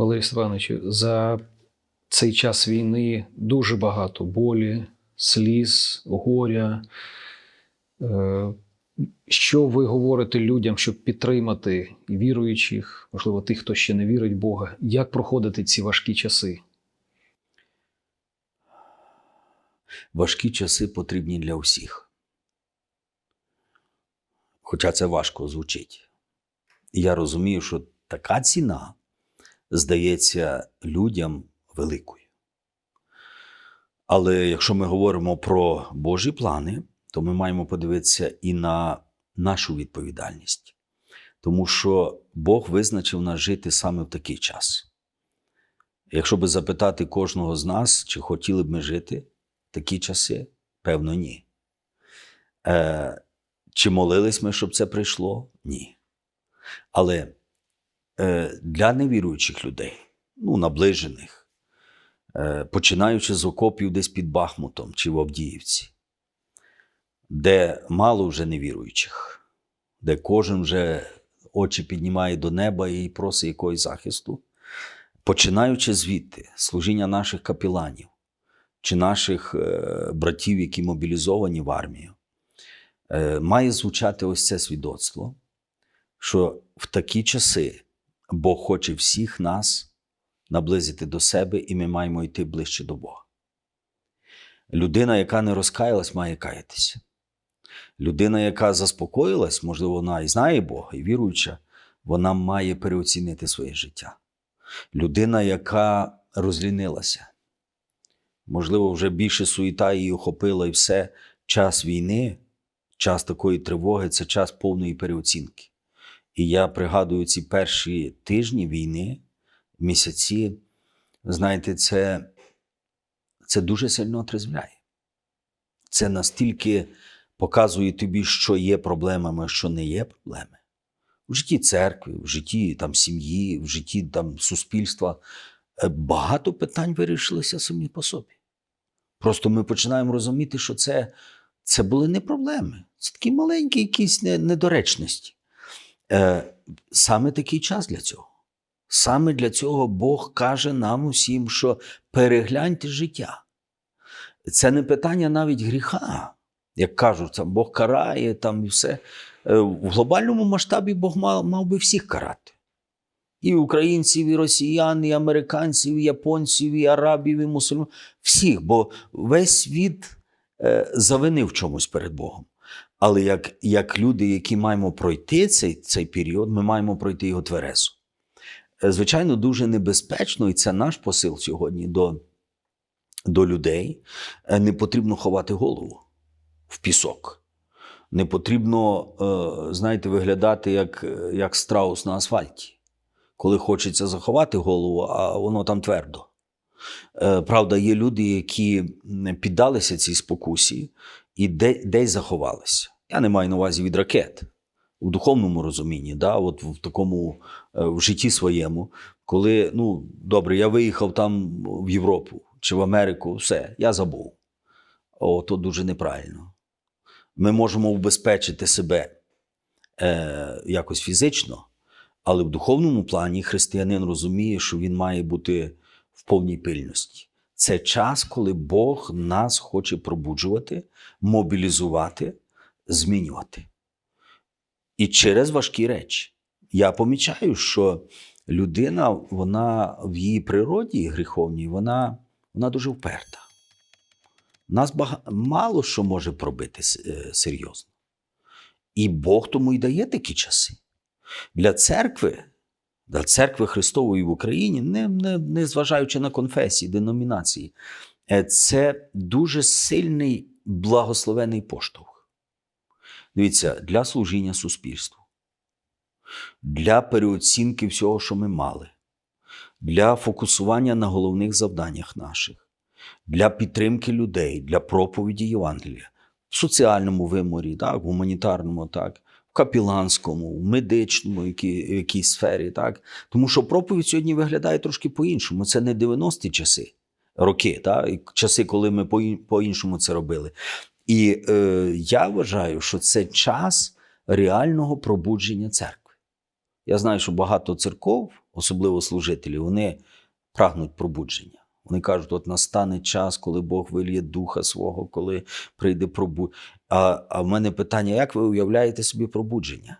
Валерій Степановичу, за цей час війни дуже багато болі, сліз, горя. Е, Що ви говорите людям, щоб підтримати віруючих, можливо, тих, хто ще не вірить в Бога? Як проходити ці важкі часи? Важкі часи потрібні для усіх. Хоча це важко звучить. Я розумію, що така ціна здається людям великою. Але якщо ми говоримо про Божі плани, то ми маємо подивитися і на нашу відповідальність. Тому що Бог визначив нас жити саме в такий час. Якщо би запитати кожного з нас, чи хотіли б ми жити в такі часи, певно, ні. Е, чи молились ми, щоб це прийшло? Ні. Але для невіруючих людей, ну, наближених, е, починаючи з окопів десь під Бахмутом чи в Авдіївці, де мало вже невіруючих, де кожен вже очі піднімає до неба і просить якогось захисту, починаючи звідти служіння наших капіланів чи наших е, братів, які мобілізовані в армію, е, має звучати ось це свідоцтво, що в такі часи Бог хоче всіх нас наблизити до себе, і ми маємо йти ближче до Бога. Людина, яка не розкаялась, має каятися. Людина, яка заспокоїлась, можливо, вона і знає Бога, і віруюча, вона має переоцінити своє життя. Людина, яка розлінилася, можливо, вже більше суєта її охопила, і все час війни, час такої тривоги це час повної переоцінки. І я пригадую ці перші тижні війни, місяці, знаєте, це, це дуже сильно отрезвляє. Це настільки показує тобі, що є проблемами, а що не є проблеми. В житті церкви, в житті там, сім'ї, в житті там, суспільства. Е, Багато питань вирішилися самі по собі. Просто ми починаємо розуміти, що це, це були не проблеми, це такі маленькі якісь не- недоречності. Е, саме такий час для цього. Саме для цього Бог каже нам усім, що перегляньте життя. Це не питання навіть гріха, як кажуть, там Бог карає там і все. Е, В глобальному масштабі Бог мав, мав би всіх карати. І українців, і росіян, і американців, і японців, і арабів, і мусульман. Всіх, бо весь світ е, завинив чомусь перед Богом. Але як, як люди, які маємо пройти цей, цей період, ми маємо пройти його тверезо. Е, Звичайно, дуже небезпечно, і це наш посил сьогодні до, до людей. Е, Не потрібно ховати голову в пісок. Не потрібно, е, знаєте, виглядати як, як страус на асфальті, коли хочеться заховати голову, а воно там твердо. Правда, є люди, які піддалися цій спокусі і де, десь заховалися. Я не маю на увазі від ракет у духовному розумінні, да, от в такому е, в житті своєму, коли, ну, добре, я виїхав там в Європу чи в Америку, все, я забув. О, то дуже неправильно. Ми можемо убезпечити себе е, якось фізично, але в духовному плані християнин розуміє, що він має бути в повній пильності. Це час, коли Бог нас хоче пробуджувати, мобілізувати, змінювати. І через важкі речі. Я помічаю, що людина, вона в її природі гріховній, вона, вона дуже вперта. Нас бага... мало що може пробити е, серйозно. І Бог тому й дає такі часи. Для церкви, церкви Христової в Україні, не, не, не зважаючи на конфесії, деномінації, е, це дуже сильний благословений поштовх. Дивіться, для служіння суспільству, для переоцінки всього, що ми мали, для фокусування на головних завданнях наших, для підтримки людей, для проповіді Євангелія в соціальному виморі, так, гуманітарному, так, капіланському, в медичному якій, в якійсь сфері. Так. Тому що проповідь сьогодні виглядає трошки по-іншому. Це не 90-ті часи, роки, так, часи, коли ми по- по-іншому це робили. І е, я вважаю, що це час реального пробудження церкви. Я знаю, що багато церков особливо служителі, вони прагнуть пробудження. Вони кажуть, от настане час, коли Бог виліє духа свого, коли прийде пробудження. А, а в мене питання: як ви уявляєте собі пробудження?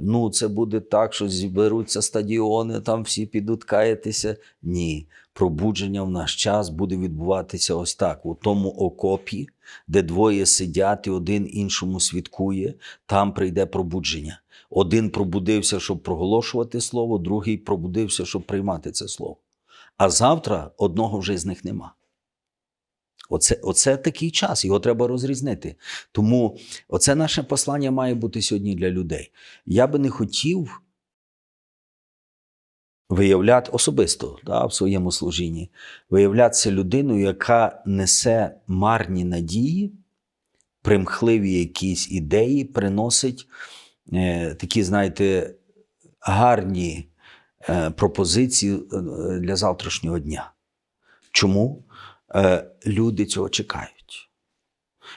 Ну, це буде так, що зіберуться стадіони, там всі підуть каятися. Ні, пробудження в наш час буде відбуватися ось так: у тому окопі, де двоє сидять, і один іншому свідкує, там прийде пробудження. Один пробудився, щоб проголошувати слово, другий пробудився, щоб приймати це слово. А завтра одного вже з них нема. Оце, оце такий час, його треба розрізнити. Тому оце наше послання має бути сьогодні для людей. Я би не хотів виявляти особисто да, в своєму служінні, виявлятися людиною, яка несе марні надії, примхливі якісь ідеї, приносить е, такі, знаєте, гарні е, пропозиції е, для завтрашнього дня. Чому? Е, люди цього чекають.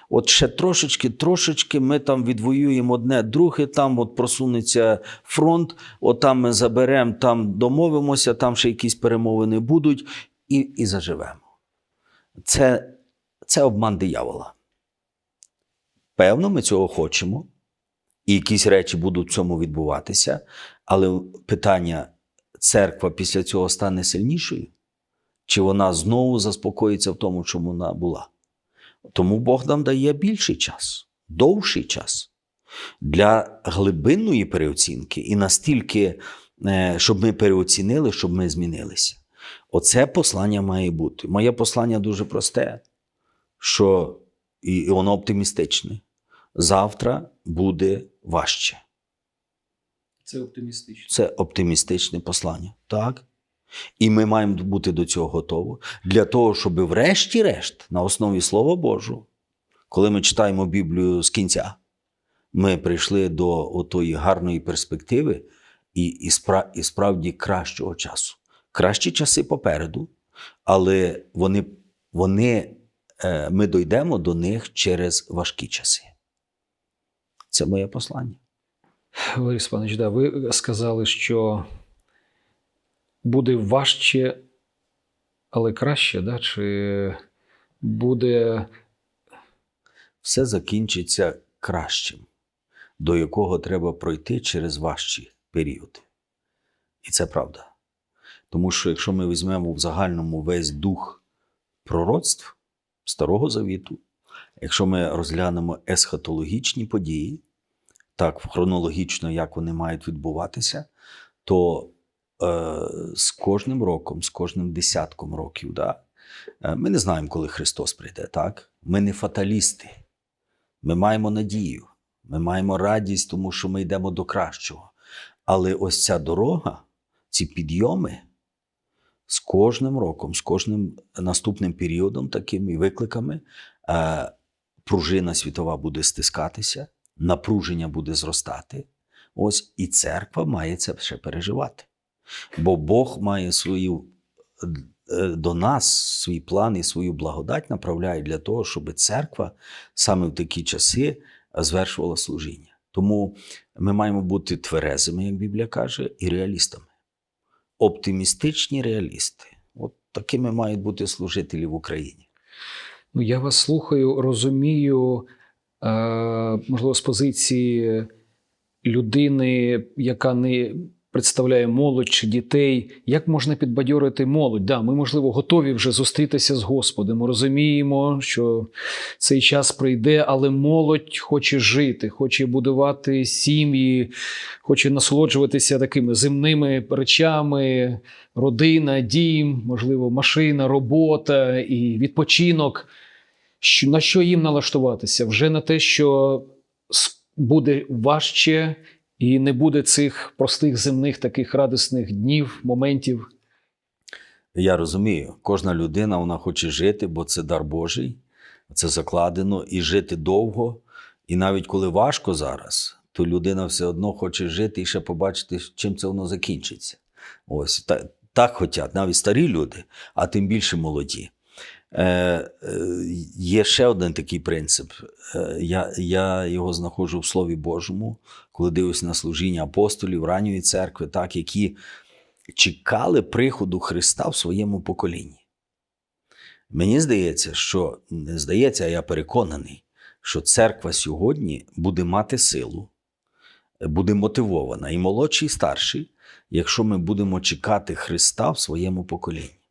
От ще трошечки, трошечки ми там відвоюємо одне, друге, там от просунеться фронт, от там ми заберемо, там домовимося, там ще якісь перемовини будуть, і, і заживемо. Це, це обман диявола. Певно, ми цього хочемо, і якісь речі будуть в цьому відбуватися, але питання: церква після цього стане сильнішою? Чи вона знову заспокоїться в тому, чому вона була? Тому Бог нам дає більший час, довший час для глибинної переоцінки і настільки, е, щоб ми переоцінили, щоб ми змінилися. Оце послання має бути. Моє послання дуже просте, що і воно оптимістичне. Завтра буде важче. Це оптимістично. Це оптимістичне послання. Так? І ми маємо бути до цього готові для того, щоб врешті-решт, на основі Слова Божого, коли ми читаємо Біблію з кінця, ми прийшли до тої гарної перспективи і, і, спра, і справді кращого часу. Кращі часи попереду, але вони, вони, е, ми дійдемо до них через важкі часи. Це моє послання. Валерій Спанович, да, ви сказали, що буде важче, але краще, да? чи буде все закінчиться кращим, до якого треба пройти через важчі періоди. І це правда. Тому що якщо ми візьмемо в загальному весь дух пророцтв Старого Завіту, якщо ми розглянемо есхатологічні події, так хронологічно, як вони мають відбуватися, то з кожним роком, з кожним десятком років, да, е, ми не знаємо, коли Христос прийде. так? Ми не фаталісти. Ми маємо надію, ми маємо радість, тому що ми йдемо до кращого. Але ось ця дорога, ці підйоми з кожним роком, з кожним наступним періодом, таким і викликами, е, пружина світова буде стискатися, напруження буде зростати. Ось і церква має це ще переживати. Бо Бог має свою е, до нас свій план і свою благодать направляє для того, щоб церква саме в такі часи звершувала служіння. Тому ми маємо бути тверезими, як Біблія каже, і реалістами. Оптимістичні реалісти. От такими мають бути служителі в Україні. Ну, я вас слухаю, розумію, е, можливо, з позиції людини, яка не представляє молодь чи дітей. Як можна підбадьорити молодь? Да, ми, можливо, готові вже зустрітися з Господом. Ми розуміємо, що цей час прийде, але молодь хоче жити, хоче будувати сім'ї, хоче насолоджуватися такими земними речами, родина, дім, можливо, машина, робота і відпочинок. На що їм налаштуватися? Вже на те, що буде важче і не буде цих простих земних таких радісних днів, моментів. Я розумію, кожна людина вона хоче жити, бо це дар Божий, це закладено, і жити довго. І навіть коли важко зараз, то людина все одно хоче жити і ще побачити, чим це воно закінчиться. Ось так, так хочуть навіть старі люди, а тим більше молоді. Е, е, є ще один такий принцип. Е, я, я його знаходжу в Слові Божому, коли дивлюсь на служіння апостолів ранньої церкви, так, які чекали приходу Христа в своєму поколінні. Мені здається, що не здається, а я переконаний, що церква сьогодні буде мати силу, буде мотивована і молодші, і старші, якщо ми будемо чекати Христа в своєму поколінні.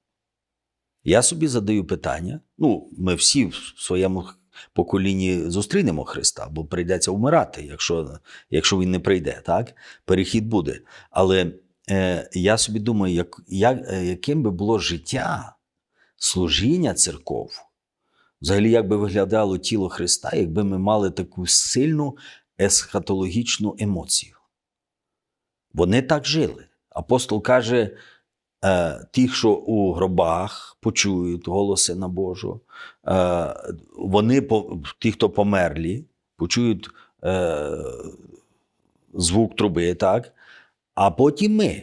Я собі задаю питання: ну, ми всі в своєму поколінні зустрінемо Христа, бо прийдеться вмирати, якщо, якщо він не прийде, так? Перехід буде. Але е, я собі думаю, як, як, е, яким би було життя, служіння церков, взагалі, як би виглядало тіло Христа, якби ми мали таку сильну есхатологічну емоцію. Вони так жили. Апостол каже, ті, що у гробах почують голос Сина Божого, е, вони, ті, хто померлі, почують е, звук труби, так? а потім ми.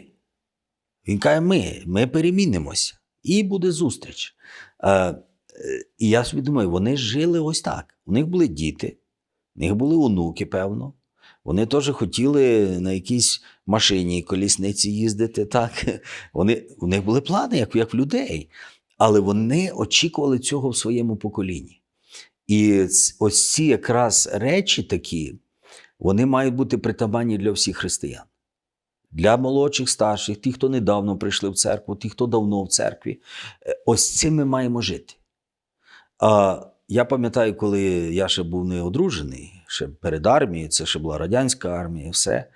Він каже, ми, ми перемінимося, і буде зустріч. Е, е, і я собі думаю, вони жили ось так. У них були діти, у них були онуки, певно. Вони теж хотіли на якійсь машині, колісниці їздити. Так? Вони, у них були плани, як, як в людей. Але вони очікували цього в своєму поколінні. І ось ці якраз речі такі, вони мають бути притаманні для всіх християн. Для молодших, старших, тих, хто недавно прийшли в церкву, тих, хто давно в церкві. Е, Ось цим ми маємо жити. А, я пам'ятаю, коли я ще був не одружений, ще перед армією, це ще була радянська армія, все.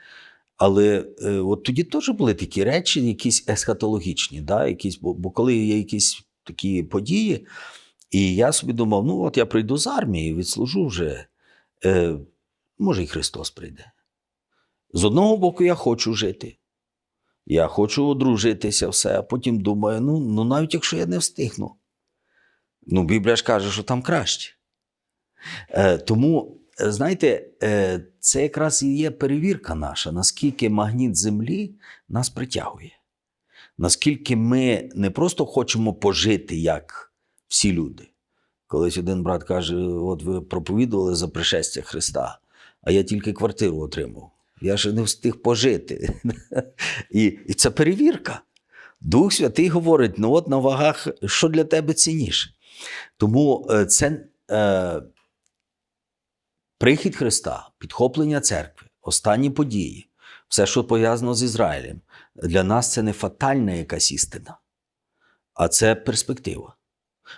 Але е, от тоді теж були такі речі, якісь есхатологічні, да? якісь, бо, бо коли є якісь такі події, і я собі думав, ну от я прийду з армії, відслужу вже, е, може, і Христос прийде. З одного боку, я хочу жити. Я хочу одружитися, все, а потім думаю, ну, ну навіть якщо я не встигну. Ну, Біблія ж каже, що там краще. Е, тому, знаєте, е, це якраз і є перевірка наша, наскільки магніт землі нас притягує. Наскільки ми не просто хочемо пожити, як всі люди. Колись один брат каже: от ви проповідували за пришестя Христа, а я тільки квартиру отримав. Я ще не встиг пожити. І, і це перевірка. Дух Святий говорить: ну от на вагах, що для тебе цінніше. Тому е, це е, прихід Христа, підхоплення церкви, останні події, все, що пов'язано з Ізраїлем, для нас це не фатальна якась істина, а це перспектива,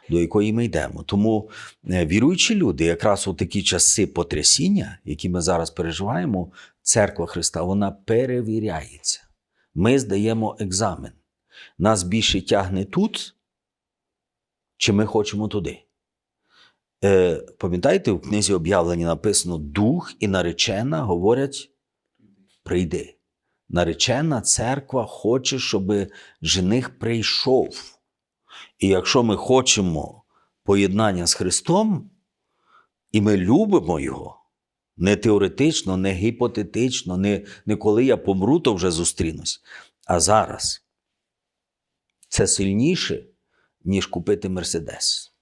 до якої ми йдемо. Тому е, віруючі люди, якраз у такі часи потрясіння, які ми зараз переживаємо, церква Христа, вона перевіряється. Ми здаємо екзамен. Нас більше тягне тут, чи ми хочемо туди. Е, пам'ятаєте, в книзі об'явлення написано: Дух і наречена говорять: прийди. Наречена церква хоче, щоб жених прийшов. І якщо ми хочемо поєднання з Христом, і ми любимо Його, не теоретично, не гіпотетично, не, не коли я помру, то вже зустрінусь, а зараз. Це сильніше, ніж купити Мерседес.